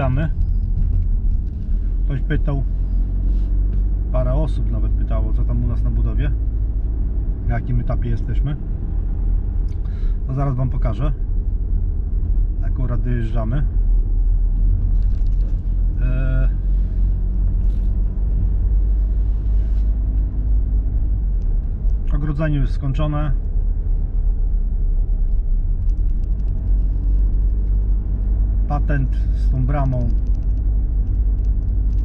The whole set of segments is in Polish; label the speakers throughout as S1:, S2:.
S1: witamy. Ktoś pytał, parę osób nawet pytało, co tam u nas na budowie, na jakim etapie jesteśmy. To zaraz Wam pokażę. Akurat dojeżdżamy. Eee, Ogrodzenie już skończone. Patent z tą bramą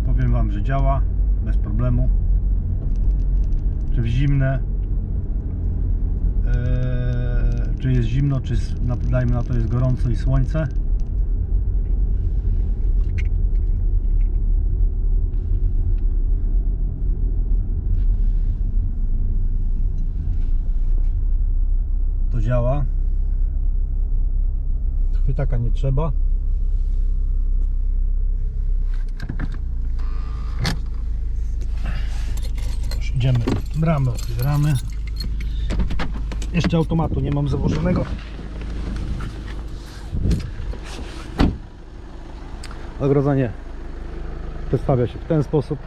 S1: powiem Wam, że działa bez problemu. Czy w zimne, eee, czy jest zimno, czy dajmy na to jest gorąco i słońce. To działa. Chwytaka nie trzeba. Już idziemy, bramę otwieramy. Jeszcze automatu nie mam założonego. Ogrodzenie przedstawia się w ten sposób.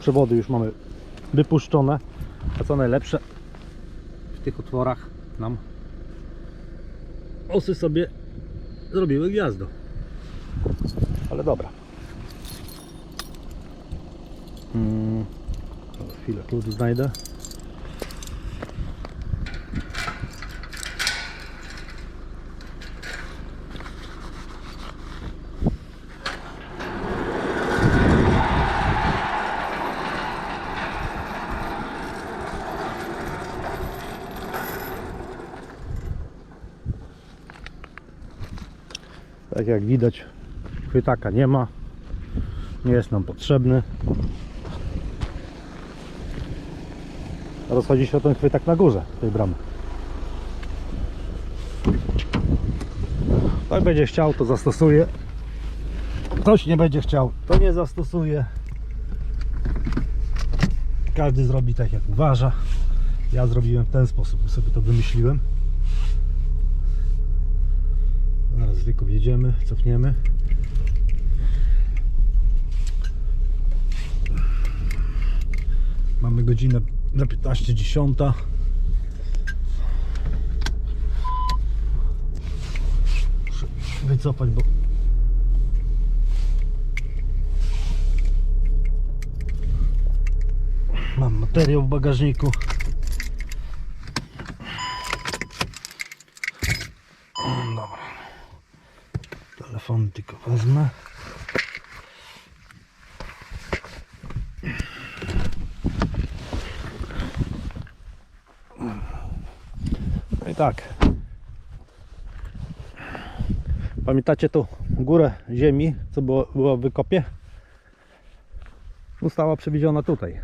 S1: Przewody już mamy wypuszczone. A co najlepsze, w tych otworach nam osy sobie zrobiły gniazdo. Ale dobra. Mm, za chwilę klucz znajdę. Tak jak widać, chwytaka nie ma. Nie jest nam potrzebny. Rozchodzi się o ten chwytak na górze tej bramy. Tak będzie chciał, to zastosuje. Ktoś nie będzie chciał, to nie zastosuje. Każdy zrobi tak jak uważa. Ja zrobiłem w ten sposób, sobie to wymyśliłem. Zaraz tylko wjedziemy, cofniemy. Mamy godzinę na 15.10. Muszę wycofać, bo mam materiał w bagażniku. Dobra. Telefon tylko wezmę. No i tak. Pamiętacie tą górę ziemi, co było, było w wykopie? Została przewidziana tutaj.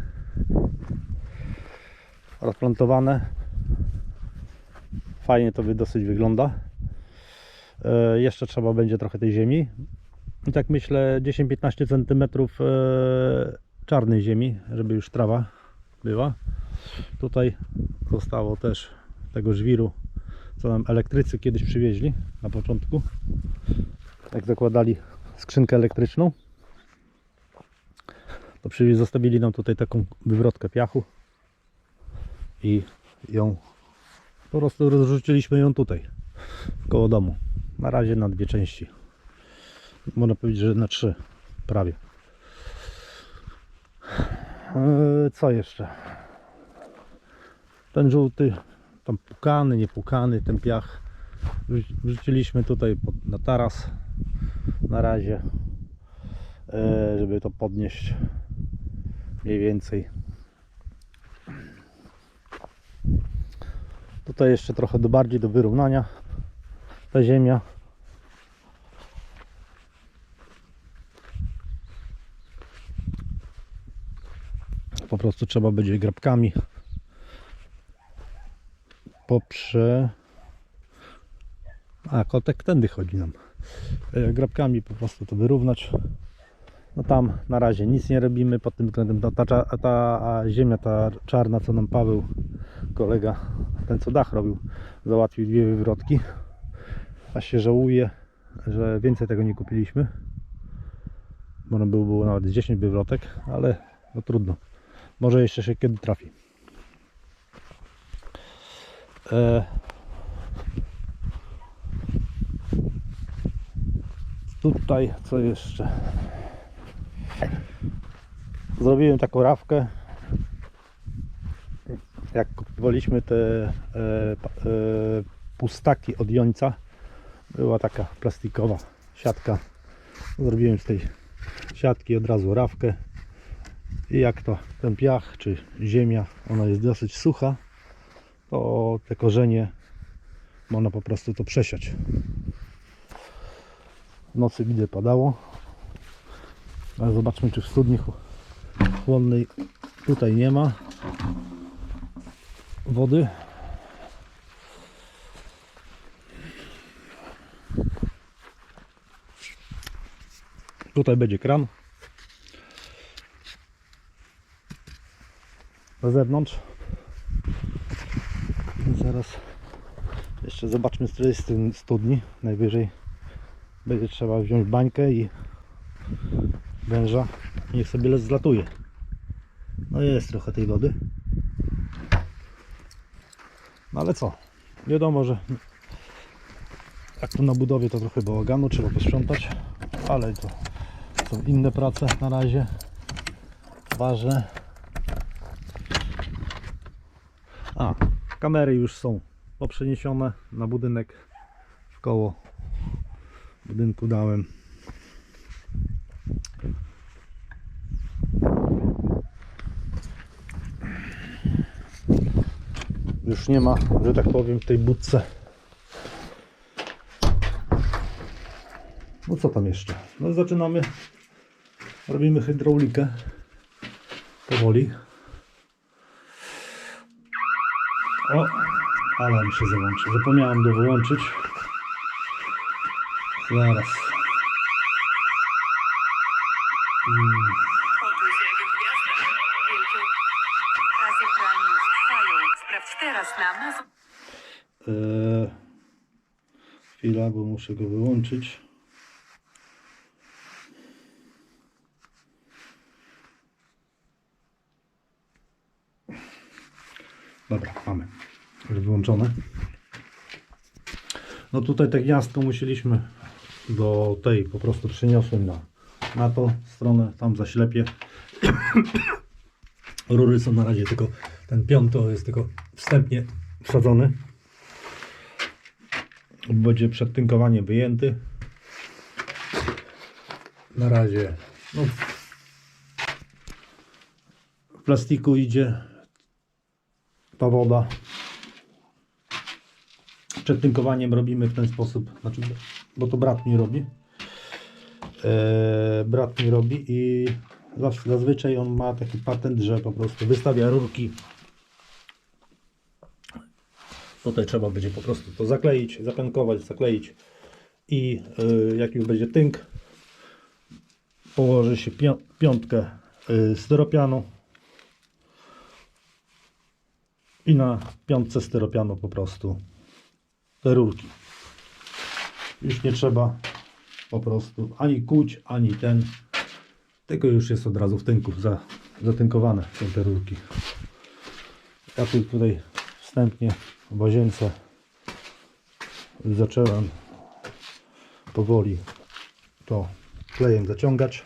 S1: Rozplantowane. Fajnie to dosyć wygląda. E, jeszcze trzeba będzie trochę tej ziemi. I tak myślę 10-15 cm e, czarnej ziemi, żeby już trawa była. Tutaj zostało też tego żwiru, co nam elektrycy kiedyś przywieźli na początku. Jak zakładali skrzynkę elektryczną, to przywieźli, zostawili nam tutaj taką wywrotkę piachu i ją po prostu rozrzuciliśmy ją tutaj koło domu. Na razie na dwie części. Można powiedzieć, że na trzy prawie. Eee, Co jeszcze? Ten żółty, tam pukany, niepukany, ten piach wrzu- wrzuciliśmy tutaj na taras na razie, eee, żeby to podnieść mniej więcej. Tutaj jeszcze trochę do bardziej do wyrównania ta ziemia. Po prostu trzeba będzie grabkami poprze... A, kotek tędy chodzi nam. E, Grabkami po prostu to wyrównać. No tam na razie nic nie robimy pod tym względem. Ta, ta, ta ziemia, ta czarna, co nam Paweł kolega, ten co dach robił, załatwił dwie wywrotki. A się żałuje, że więcej tego nie kupiliśmy. Można było, było nawet z 10 wywrotek, ale no trudno. Może jeszcze się kiedy trafi. E... Tutaj co jeszcze? Zrobiłem taką rawkę. Jak kupowaliśmy te e, e, pustaki od Jońca, była taka plastikowa siatka. Zrobiłem z tej siatki od razu rawkę. I jak to ten piach czy ziemia, ona jest dosyć sucha, to te korzenie można po prostu to przesiać. W nocy widzę padało. Ale zobaczmy czy w studni chł- chłonnej tutaj nie ma wody. Tutaj będzie kran. Na zewnątrz. Zaraz jeszcze zobaczmy z której studni. Najwyżej będzie trzeba wziąć bańkę i węża. Niech sobie zlatuje. No jest trochę tej wody. No ale co? Wiadomo, że jak tu na budowie to trochę bałaganu, trzeba posprzątać, ale to są inne prace na razie. Ważne. A, kamery już są poprzeniesione na budynek w koło budynku dałem. Już nie ma, że tak powiem, w tej budce. No co tam jeszcze? No zaczynamy. Robimy hydraulikę. Powoli. O, alarm się załączy. Zapomniałem go wyłączyć. Zaraz. Eee, chwila, bo muszę go wyłączyć. Dobra, mamy. Już wyłączone. No tutaj te gniazdko musieliśmy do tej po prostu przeniosłem na, na tą stronę, tam zaślepię. Rury są na razie tylko, ten piąto jest tylko wstępnie wsadzony będzie przed tynkowaniem wyjęty. Na razie no, w plastiku idzie ta woda. Przed tynkowaniem robimy w ten sposób, znaczy, bo to brat mi robi. Eee, brat mi robi i zaz- zazwyczaj on ma taki patent, że po prostu wystawia rurki Tutaj trzeba będzie po prostu to zakleić, zapękować, zakleić i y, jak już będzie tynk, położy się pią- piątkę y, styropianu i na piątce styropianu po prostu te rurki. Już nie trzeba po prostu ani kuć, ani ten, tylko już jest od razu w tynku za, zatynkowane są te rurki. Ja tu tutaj wstępnie w łazience zacząłem powoli to klejem zaciągać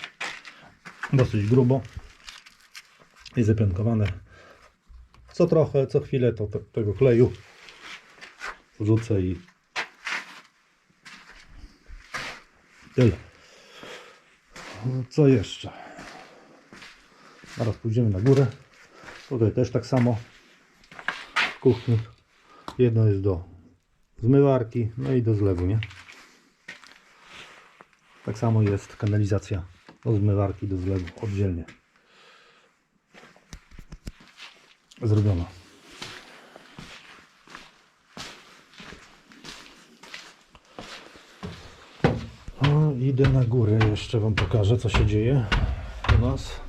S1: dosyć grubo i zapionkowane co trochę, co chwilę to te, tego kleju wrzucę i tyle co jeszcze zaraz pójdziemy na górę tutaj też tak samo w kuchni. Jedno jest do zmywarki, no i do zlewu, nie? Tak samo jest kanalizacja do zmywarki, do zlewu oddzielnie zrobiona. O, idę na górę, jeszcze Wam pokażę co się dzieje u nas.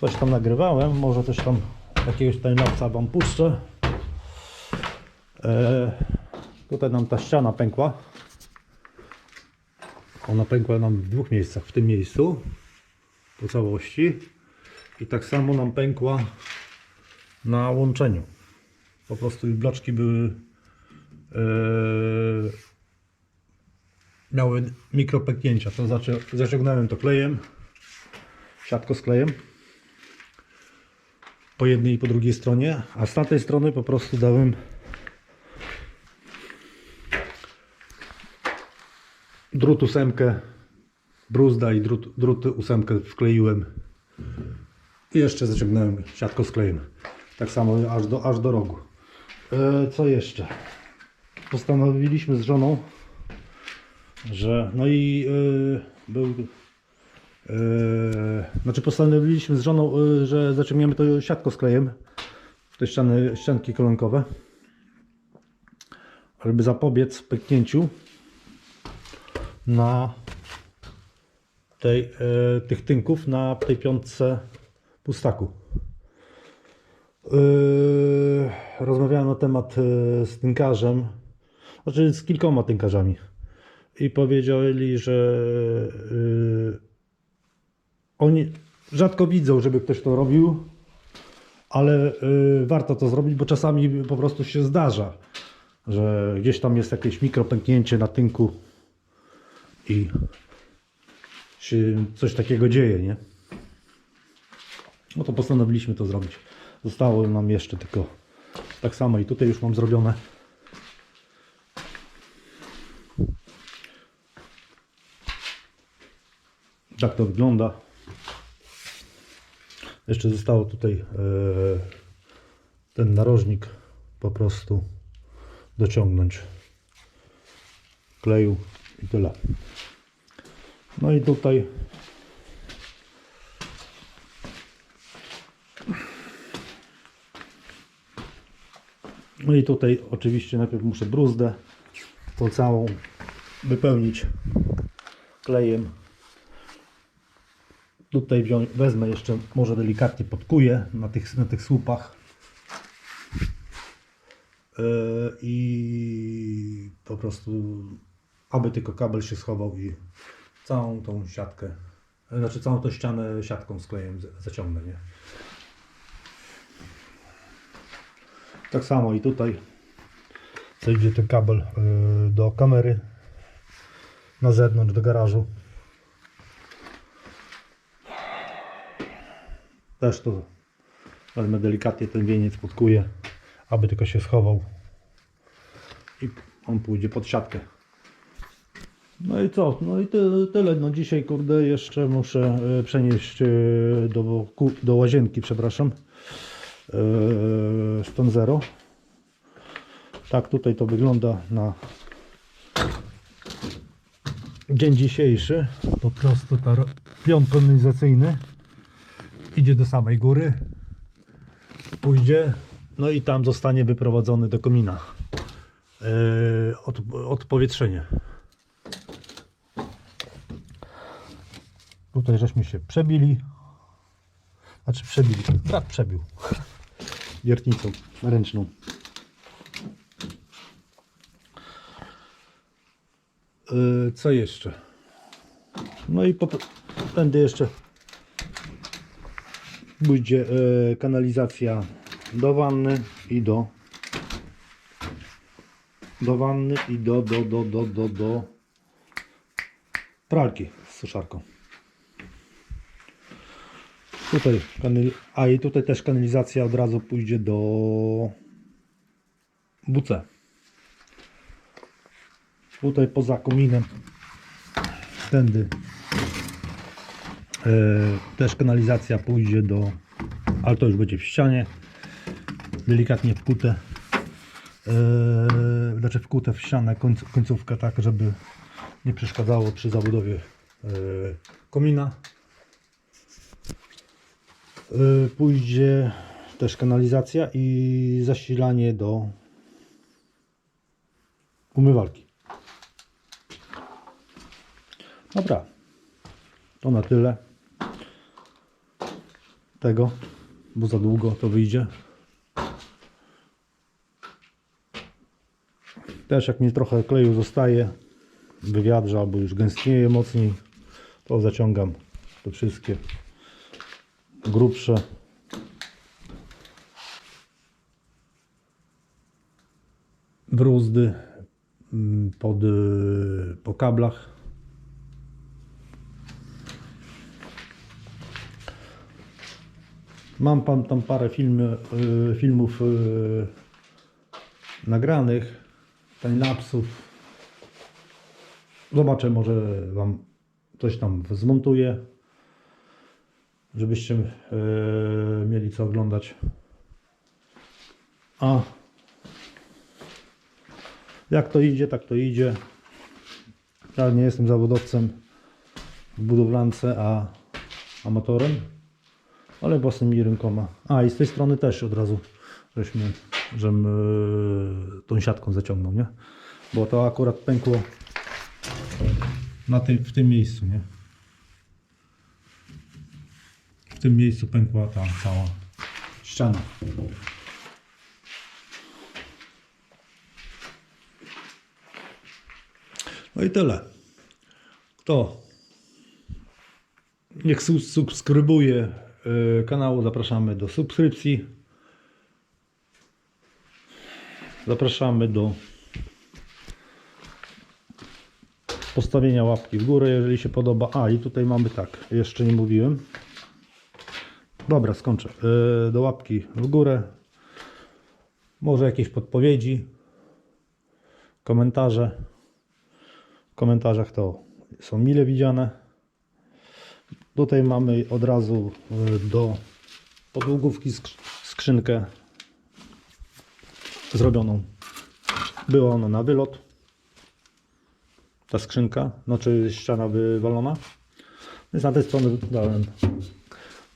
S1: Coś tam nagrywałem, może też tam jakiegoś timelapsa wam puszczę. E, tutaj nam ta ściana pękła. Ona pękła nam w dwóch miejscach. W tym miejscu po całości i tak samo nam pękła na łączeniu. Po prostu bloczki były e, miały mikropęknięcia. To zaczę, zaciągnąłem to klejem, siatko z klejem po jednej i po drugiej stronie, a z tamtej strony po prostu dałem drut ósemkę, bruzda i drut, drut ósemkę wkleiłem i jeszcze zaciągnąłem siatko z klejem. Tak samo aż do, aż do rogu. E, co jeszcze? Postanowiliśmy z żoną, że no i e, był e, znaczy postanowiliśmy z żoną, e, że zaciągniemy to siatko z klejem te ściany, ścianki kolonkowe żeby zapobiec pęknięciu na tej, e, tych tynków na tej piątce pustaku. Yy, rozmawiałem na temat e, z tynkarzem, znaczy z kilkoma tynkarzami i powiedzieli, że yy, oni rzadko widzą, żeby ktoś to robił, ale yy, warto to zrobić, bo czasami po prostu się zdarza, że gdzieś tam jest jakieś mikropęknięcie na tynku i się coś takiego dzieje, nie? No to postanowiliśmy to zrobić. Zostało nam jeszcze tylko tak samo i tutaj już mam zrobione. Tak to wygląda. Jeszcze zostało tutaj e, ten narożnik po prostu dociągnąć kleju i tyle. No i tutaj No i tutaj oczywiście najpierw muszę bruzdę tą całą wypełnić klejem. Tutaj wziąć, wezmę jeszcze, może delikatnie podkuję na tych, na tych słupach. Yy, I po prostu, aby tylko kabel się schował i całą tą siatkę, znaczy całą tą ścianę siatką z klejem zaciągnę, nie? Tak samo i tutaj co idzie ten kabel yy, do kamery na zewnątrz do garażu. Też to wezmę delikatnie ten wieniec podkuję, aby tylko się schował i on pójdzie pod siatkę. No i co? No i ty, tyle. No dzisiaj kurde jeszcze muszę e, przenieść e, do, do łazienki, przepraszam. E, Stone Zero. Tak tutaj to wygląda na dzień dzisiejszy. Po prostu ta piąt kanalizacyjny idzie do samej góry. Pójdzie, no i tam zostanie wyprowadzony do komina. Yy, od, odpowietrzenie. Tutaj żeśmy się przebili. Znaczy przebili. Brat przebił. Wiertnicą ręczną. Yy, co jeszcze? No i tędy jeszcze pójdzie yy, kanalizacja do wanny i do do wanny i do do do do do, do pralki z suszarką. Tutaj a i tutaj też kanalizacja od razu pójdzie do WC. Tutaj poza kominem tędy e, też kanalizacja pójdzie do ale to już będzie w ścianie delikatnie wkute e, znaczy wkute w ścianę końc, końcówkę tak żeby nie przeszkadzało przy zabudowie e, komina pójdzie też kanalizacja i zasilanie do umywalki. Dobra, to na tyle tego. bo za długo to wyjdzie. Też jak mi trochę kleju zostaje w wiadrze albo już gęstnieje mocniej, to zaciągam te wszystkie grubsze. Bruzdy mm, pod, y, po kablach. Mam tam, tam parę y, filmów y, nagranych, timelapsów. Zobaczę, może Wam coś tam zmontuję, żebyście y, mieli co oglądać. A jak to idzie, tak to idzie. Ja nie jestem zawodowcem w budowlance, a amatorem ale własnymi rękoma. A i z tej strony też od razu żeśmy, żem yy, tą siatką zaciągnął, nie? Bo to akurat pękło na tym, w tym miejscu, nie? W tym miejscu pękła ta cała ściana. No i tyle. Kto Niech su- subskrybuje y, kanału, zapraszamy do subskrypcji. Zapraszamy do postawienia łapki w górę, jeżeli się podoba. A i tutaj mamy tak, jeszcze nie mówiłem. Dobra, skończę. Y, do łapki w górę. Może jakieś podpowiedzi, komentarze. W komentarzach to są mile widziane. Tutaj mamy od razu y, do podłogówki sk- skrzynkę zrobioną. Była ona na wylot. Ta skrzynka, znaczy ściana wywalona. Więc na tej stronie dałem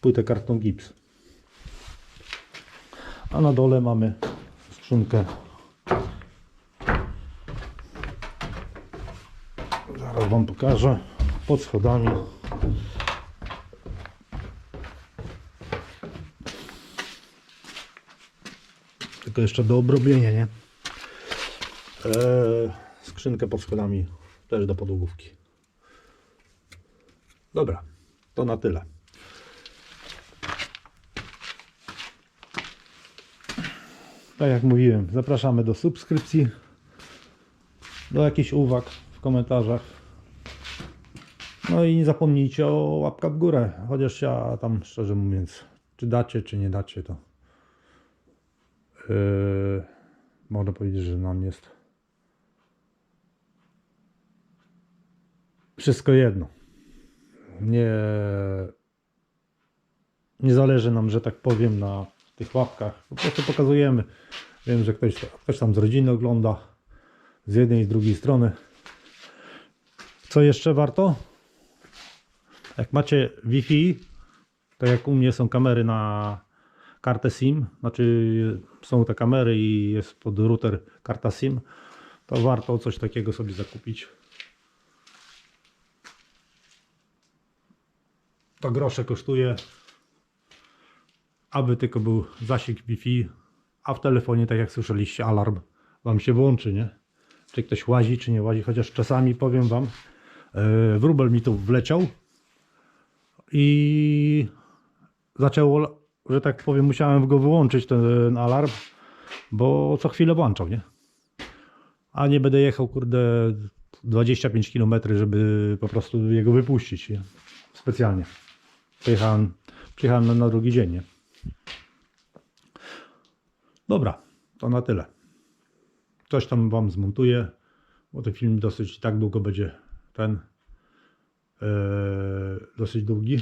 S1: płytę kartą gips. A na dole mamy skrzynkę. Zaraz Wam pokażę. Pod schodami. Tylko jeszcze do obrobienia, nie? Eee, skrzynkę pod schodami też do podłogówki. Dobra, to na tyle. Tak jak mówiłem, zapraszamy do subskrypcji, do jakichś uwag w komentarzach. No i nie zapomnijcie o łapkach w górę, chociaż ja tam szczerze mówiąc, czy dacie, czy nie dacie, to Yy, można powiedzieć, że nam jest wszystko jedno. Nie, nie zależy nam, że tak powiem, na tych łapkach. Po prostu pokazujemy. Wiem, że ktoś, ktoś tam z rodziny ogląda z jednej i z drugiej strony. Co jeszcze warto? Jak macie Wi-Fi, tak jak u mnie są kamery na kartę SIM, znaczy są te kamery i jest pod router karta SIM, to warto coś takiego sobie zakupić. To grosze kosztuje, aby tylko był zasięg Wi-Fi, a w telefonie, tak jak słyszeliście, alarm Wam się włączy, nie? Czy ktoś łazi, czy nie łazi, chociaż czasami powiem Wam, yy, wróbel mi tu wleciał i zaczęło, że tak powiem, musiałem go wyłączyć ten alarm, bo co chwilę włączał, nie? A nie będę jechał, kurde, 25 km, żeby po prostu jego wypuścić, nie? Specjalnie. Przyjechałem, przyjechałem na drugi dzień, nie? Dobra, to na tyle. Coś tam Wam zmontuję, bo ten film dosyć tak długo będzie ten, e, dosyć długi.